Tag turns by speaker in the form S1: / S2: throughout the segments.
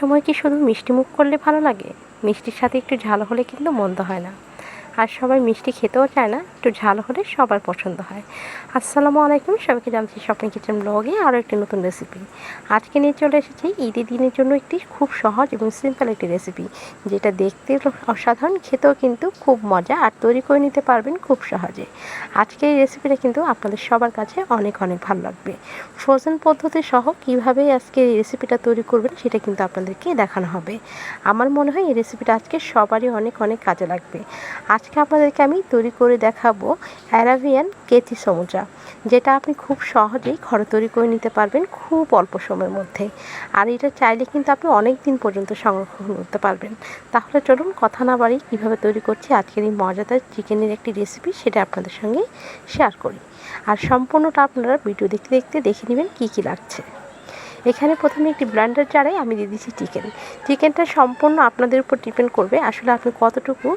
S1: সময় কি শুধু মিষ্টি মুখ করলে ভালো লাগে? মিষ্টির সাথে একটু ঝাল হলে কিন্তু মন্দ হয় না। আর সবাই মিষ্টি খেতেও চায় না, একটু ঝাল হলে সবার পছন্দ হয়। আসসালামু আলাইকুম, সবাইকে জানছি স্বপ্ন কিচেন ব্লগে আরও একটি নতুন রেসিপি আজকে নিয়ে চলে এসেছি ঈদের দিনের জন্য একটি খুব সহজ এবং সিম্পল একটি রেসিপি যেটা দেখতে অসাধারণ, খেতেও কিন্তু খুব মজা আর তৈরি করে নিতে পারবেন খুব সহজে। আজকে এই রেসিপিটা কিন্তু আপনাদের সবার কাছে অনেক অনেক ভালো লাগবে। ফ্রোজেন পদ্ধতি সহ কীভাবে আজকে এই রেসিপিটা তৈরি করবেন সেটা কিন্তু আপনাদেরকে দেখানো হবে। আমার মনে হয় এই রেসিপিটা আজকে সবারই অনেক অনেক কাজে লাগবে। আজকে আপনাদেরকে আমি তৈরি করে দেখাবো অ্যারাবিয়ান কেথি সমুচা যেটা আপনি খুব সহজেই ঘরে তৈরি করে নিতে পারবেন খুব অল্প সময়ের মধ্যে। আর এটা চাইলে কিন্তু আপনি অনেক দিন পর্যন্ত সংরক্ষণ করতে পারবেন। তাহলে চলুন কথা না বাড়ি কীভাবে তৈরি করছি আজকের এই মজাদার চিকেনের একটি রেসিপি সেটা আপনাদের সঙ্গে শেয়ার করি। আর সম্পূর্ণটা আপনারা ভিডিও দেখতে দেখতে দেখে নেবেন কী কী লাগছে। এখানে প্রথমে একটি ব্লেন্ডার জারাই আমি দিয়ে দিচ্ছি চিকেন চিকেনটা সম্পূর্ণ আপনাদের উপর ডিপেন্ড করবে আসলে আপনি কতটুকু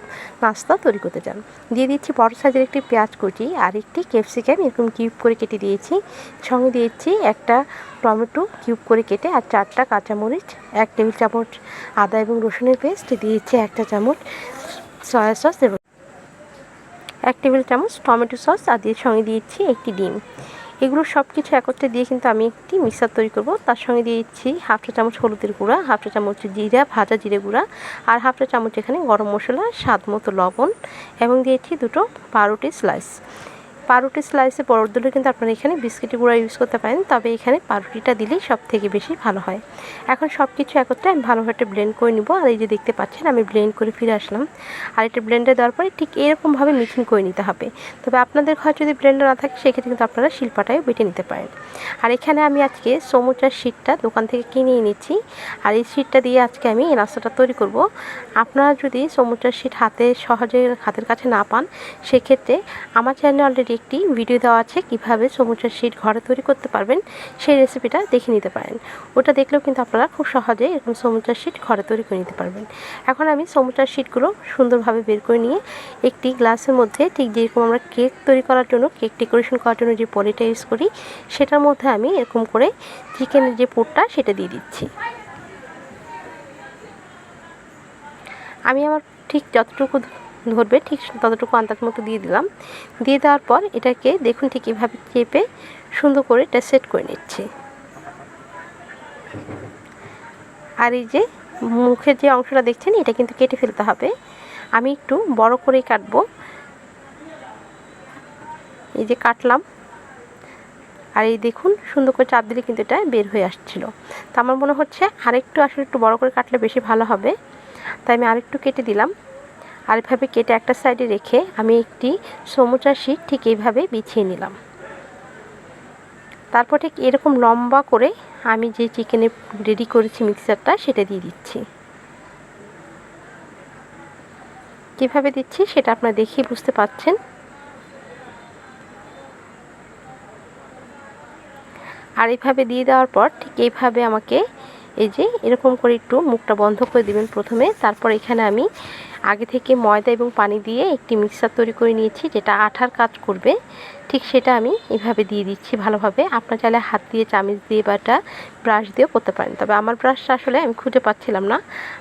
S1: নাস্তা তৈরি করতে চান। দিয়ে দিচ্ছি বড় সাইজের একটি পেঁয়াজ কুচি আর একটি ক্যাপসিকাম এরকম কিউব করে কেটে দিয়েছি। সঙ্গে দিয়েছি একটা টমেটো কিউব করে কেটে আর চারটা কাঁচামরিচ, এক টেবিল চামচ আদা এবং রসুনের পেস্ট দিয়েছি একটা চামচ সয়া সস এবং এক টেবিল চামচ টমেটো সস আর দিয়ে সঙ্গে দিয়েছি একটি ডিম। এগুলো সব কিছু একত্রে দিয়ে কিন্তু আমি একটি মিক্সার তৈরি করব। তার সঙ্গে দিয়ে দিচ্ছি হাফ চা চামচ হলুদের গুঁড়া, হাফ চা চামচ জিরা, ভাজা জিরে গুঁড়া আর হাফ চা চামচ এখানে গরম মশলা, স্বাদ মতো লবণ এবং দিয়েছি দুটো পাউরুটি স্লাইস পাউরুটি স্লাইসে বড় দিলে কিন্তু আপনারা এখানে বিস্কিটের গুঁড়া ইউজ করতে পারেন। তবে এখানে পাউরুটিটা দিলেই সব থেকে বেশি ভালো হয়। এখন সব কিছু একত্রে আমি ভালোভাবে ব্লেন্ড করে নিব। আর এই যে দেখতে পাচ্ছেন, আমি ব্লেন্ড করে ফিরে আসলাম। আর এটা ব্লেন্ডে দেওয়ার পরে ঠিক এরকমভাবে মিক্সিং করে নিতে হবে। তবে আপনাদের ঘরে যদি ব্লেন্ডার না থাকে, সেক্ষেত্রে কিন্তু আপনারা শিল্পাটায় বেটে নিতে পারেন। আর এখানে আমি আজকে সমুচার শিটটা দোকান থেকে কিনে এনেছি। আর এই শিটটা দিয়ে আজকে আমি এই নাস্তাটা তৈরি করব। আপনারা যদি সমুচার শিট হাতে সহজে হাতের কাছে না পান, সেক্ষেত্রে আমার চ্যানেলে অলরেডি একটি ভিডিও দেওয়া আছে কীভাবে সমুচার শিট ঘরে তৈরি করতে পারবেন, সেই রেসিপিটা দেখে নিতে পারেন। ওটা দেখলেও কিন্তু আপনারা খুব সহজে এরকম সমুচার শিট ঘরে তৈরি করে নিতে পারবেন। এখন আমি সমুচার শিটগুলো সুন্দরভাবে বের করে নিয়ে একটি গ্লাসের মধ্যে ঠিক যেরকম আমরা কেক তৈরি করার জন্য, কেক ডেকোরেশন করার জন্য যে পলিটা ইউজ করি, সেটার মধ্যে আমি এরকম করে চিকেনের যে পোটটা সেটা দিয়ে দিচ্ছি। আমি আমার ঠিক যতটুকু ধরবে, ঠিক ততটুকু আন্দাজ মতো দিয়ে দিলাম। দিয়ে দেওয়ার পর এটাকে দেখুন ঠিক এভাবে চেপে সুন্দর করে এটা সেট করে নিচ্ছি। আর এই যে মুখের যে অংশটা দেখছেন, এটা কিন্তু কেটে ফেলতে হবে। আমি একটু বড় করেই কাটবো। এই যে কাটলাম। আর এই দেখুন সুন্দর করে চাপ দিলে কিন্তু এটা বের হয়ে আসছিল। তো আমার মনে হচ্ছে আরেকটু আসলে একটু বড় করে কাটলে বেশি ভালো হবে। তাই আমি আরেকটু কেটে দিলাম। আর এভাবে কেটে একটা সাইডে রেখে আমি একটি সমুচা শিট ঠিক এইভাবে বিছিয়ে নিলাম। তারপর ঠিক এরকম লম্বা করে আমি যে চিকেনে রেডি করেছি মিক্সারটা সেটা দিয়ে দিচ্ছি। কীভাবে দিচ্ছি সেটা আপনারা দেখেই বুঝতে পাচ্ছেন। আর এইভাবে দিয়ে দেওয়ার পর ঠিক এইভাবে আমাকে এই যে এরকম করে একটু মুখটা বন্ধ করে দিবেন প্রথমে। তারপর এখানে আমি আগে থেকে ময়দা এবং পানি দিয়ে একটি মিক্সার তৈরি করে নিয়েছি, যেটা আঠার কাজ করবে। ঠিক সেটা আমি এভাবে দিয়ে দিচ্ছি ভালোভাবে। আপনার চাইলে হাত দিয়ে, চামিচ দিয়ে বা একটা ব্রাশ দিয়েও করতে পারেন। তবে আমার ব্রাশটা আসলে আমি খুঁজে পাচ্ছিলাম না।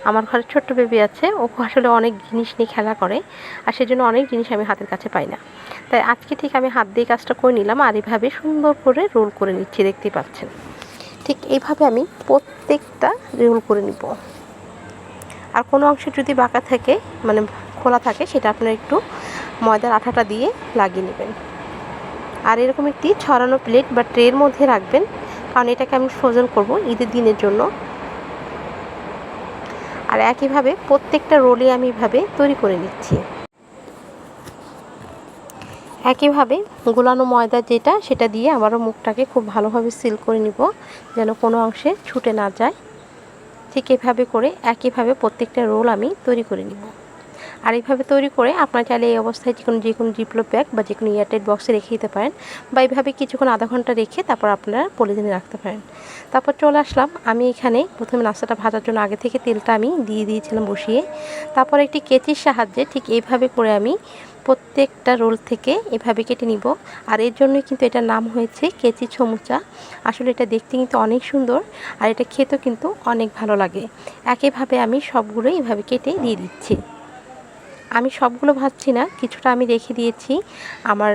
S1: আমার ঘরে ছোট্ট বেবি আছে, ও আসলে অনেক জিনিস নিয়ে খেলা করে, আর সেজন্য অনেক জিনিস আমি হাতের কাছে পাই না। তাই আজকে ঠিক আমি হাত দিয়ে কাজটা করে নিলাম, আর এভাবে সুন্দর করে রোল করে নিচ্ছি, দেখতেই পাচ্ছেন। ঠিক এইভাবে আমি প্রত্যেকটা রোল করে নিব। আর কোনো অংশে যদি বাঁকা থাকে মানে খোলা থাকে, সেটা আপনারা একটু ময়দার আঠাটা দিয়ে লাগিয়ে নেবেন। আর এরকম একটি ছড়ানো প্লেট বা ট্রের মধ্যে রাখবেন, কারণ এটাকে আমি ফ্রোজেন করব ঈদের দিনের জন্য। আর একইভাবে প্রত্যেকটা রোলে আমি এভাবে তৈরি করে নিচ্ছি। একইভাবে গোলানো ময়দা যেটা, সেটা দিয়ে আবারও মুখটাকে খুব ভালোভাবে সিল করে নিব, যেন কোনো অংশে ছুটে না যায়। ঠিক এভাবে করে, একইভাবে প্রত্যেকটা রোল আমি তৈরি করে নিব। আর এইভাবে তৈরি করে আপনার চাইলে এই অবস্থায় যে কোনো যে কোনো জিপলো প্যাক বা যে কোনো এয়ারটাইট বক্সে রেখে দিতে পারেন বা এইভাবে কিছুক্ষণ আধা ঘণ্টা রেখে তারপর আপনারা পলিথিনে রাখতে পারেন। তারপর চলে আসলাম, আমি এখানে প্রথমে নাস্তাটা ভাজার জন্য আগে থেকে তেলটা আমি দিয়ে দিয়েছিলাম বসিয়ে। তারপর একটি কেচির সাহায্যে ঠিক এইভাবে করে আমি প্রত্যেকটা রোল থেকে এভাবে কেটে নিব। আর এর জন্যই কিন্তু এটার নাম হয়েছে কেচি ছমুচা। আসলে এটা দেখতে কিন্তু অনেক সুন্দর আর এটা খেতেও কিন্তু অনেক ভালো লাগে। একইভাবে আমি সবগুলো এভাবে কেটে দিয়ে দিচ্ছি। আমি সবগুলো ভাজছি না, কিছুটা আমি রেখে দিয়েছি আমার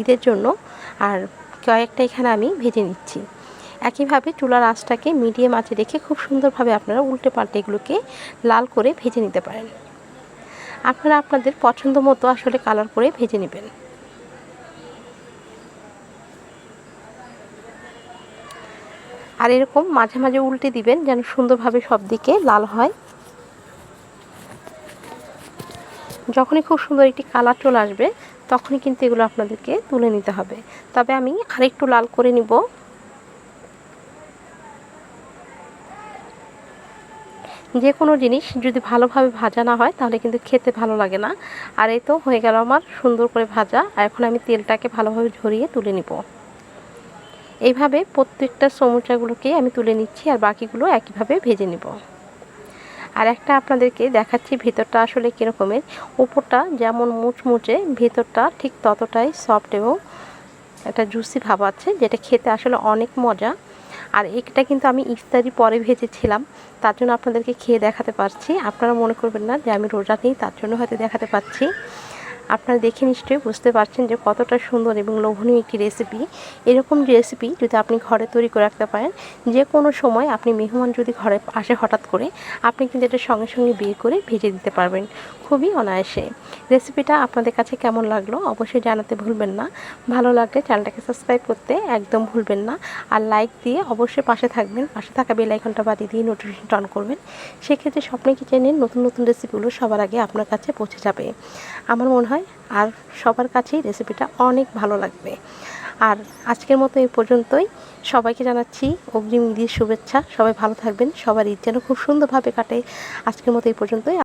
S1: ঈদের জন্য আর কয়েকটা এখানে আমি ভেজে নিচ্ছি। একইভাবে চুলার আঁচটাকে মিডিয়াম আঁচে রেখে খুব সুন্দরভাবে আপনারা উল্টে পাল্টে এগুলোকে লাল করে ভেজে নিতে পারেন। আপনারা আপনাদের পছন্দ মতো আসলে কালার করে ভেজে নেবেন। আর এরকম মাঝে মাঝে উল্টে দিবেন যেন সুন্দরভাবে সব দিকে লাল হয়। যখনই খুব সুন্দর একটি কালার চলে আসবে, তখনই কিন্তু এগুলো আপনাদেরকে তুলে নিতে হবে। তবে আমি আরেকটু লাল করে নিব। যে কোনো জিনিস যদি ভালোভাবে ভাজা না হয়, তাহলে কিন্তু খেতে ভালো লাগে না। আর এই তো হয়ে গেল আমার সুন্দর করে ভাজা। আর এখন আমি তেলটাকে ভালোভাবে ঝরিয়ে তুলে নিব। এইভাবে প্রত্যেকটা সমুচাগুলোকে আমি তুলে নিচ্ছি আর বাকিগুলো একইভাবে ভেজে নিব। আর একটা আপনাদেরকে দেখাচ্ছি ভেতরটা আসলে কীরকমের। উপরটা যেমন মুচমুচে, ভেতরটা ঠিক ততটাই সফট এবং একটা জুসি ভাব আছে, যেটা খেতে আসলে অনেক মজা। আর এটা কিন্তু আমি ইফতারি পরে ভেজেছিলাম, তার জন্য আপনাদেরকে খেয়ে দেখাতে পারছি। আপনারা মনে করবেন না যে আমি রোজা নেই তার জন্য হয়তো দেখাতে পাচ্ছি আপনারা দেখে নিশ্চয়ই বুঝতে পারছেন যে কতটা সুন্দর এবং লোভনীয় একটি রেসিপি এরকম রেসিপি যদি আপনি ঘরে তৈরি করে রাখতে পারেন যে কোনো সময় আপনি মেহমান যদি ঘরে আসে হঠাৎ করে, আপনি কিন্তু এটা সঙ্গে সঙ্গে বিয়ে করে ভেজে দিতে পারবেন। খুবই অনায়াসে। রেসিপিটা আপনাদের কাছে কেমন লাগল অবশ্যই জানাতে ভুলবেন না। ভালো লাগলে চ্যানেলটাকে সাবস্ক্রাইব করতে একদম ভুলবেন না। আর লাইক দিয়ে অবশ্যই পাশে থাকবেন। পাশে থাকা বেল আইকনটা বাদিয়ে দিয়ে নোটিফিকেশন অন করবেন। সেক্ষেত্রে স্বপ্নে কিচেনের নতুন নতুন রেসিপিগুলো সবার আগে আপনার কাছে পৌঁছে যাবে। আমার মনে হয় আর সবার কাছেই রেসিপিটা অনেক ভালো লাগবে। আর আজকের মতো এই পর্যন্তই। সবাইকে জানাচ্ছি অগ্রিম ঈদের শুভেচ্ছা। সবাই ভালো থাকবেন। সবার ঈদ যেন খুব সুন্দরভাবে কাটে। আজকের মতো এই পর্যন্তই।